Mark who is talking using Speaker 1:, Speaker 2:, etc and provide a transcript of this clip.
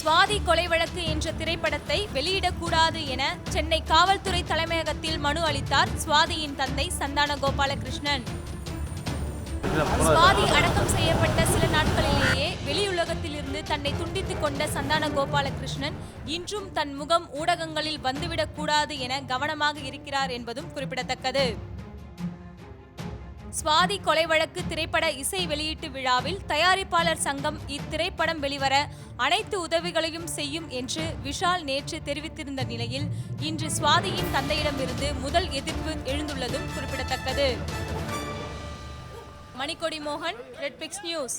Speaker 1: சுவாதி கொலை வழக்கு என்ற திரைப்படத்தை வெளியிடக்கூடாது என சென்னை காவல்துறை தலைமையகத்தில் மனு அளித்தார் சுவாதியின் தந்தை சந்தான கோபாலகிருஷ்ணன் சுவாதி அடக்கம் செய்யப்பட்ட சில நாட்களிலேயே வெளியுலகத்திலிருந்து தன்னை துண்டித்துக் கொண்ட சந்தான கோபாலகிருஷ்ணன் இன்றும் தன் முகம் ஊடகங்களில் வந்துவிடக் கூடாது என கவனமாக இருக்கிறார் என்பதும் குறிப்பிடத்தக்கது. சுவாதி கொலை வழக்கு திரைப்பட இசை வெளியீட்டு விழாவில் தயாரிப்பாளர் சங்கம் இத்திரைப்படம் வெளிவர அனைத்து உதவிகளையும் செய்யும் என்று விஷால் நேற்று தெரிவித்திருந்த நிலையில் இன்று சுவாதியின் தந்தையிடமிருந்து முதல் எதிர்ப்பு எழுந்துள்ளதும் குறிப்பிடத்தக்கது. மணிக்கொடி மோகன் ரெட்பிக்ஸ் நியூஸ்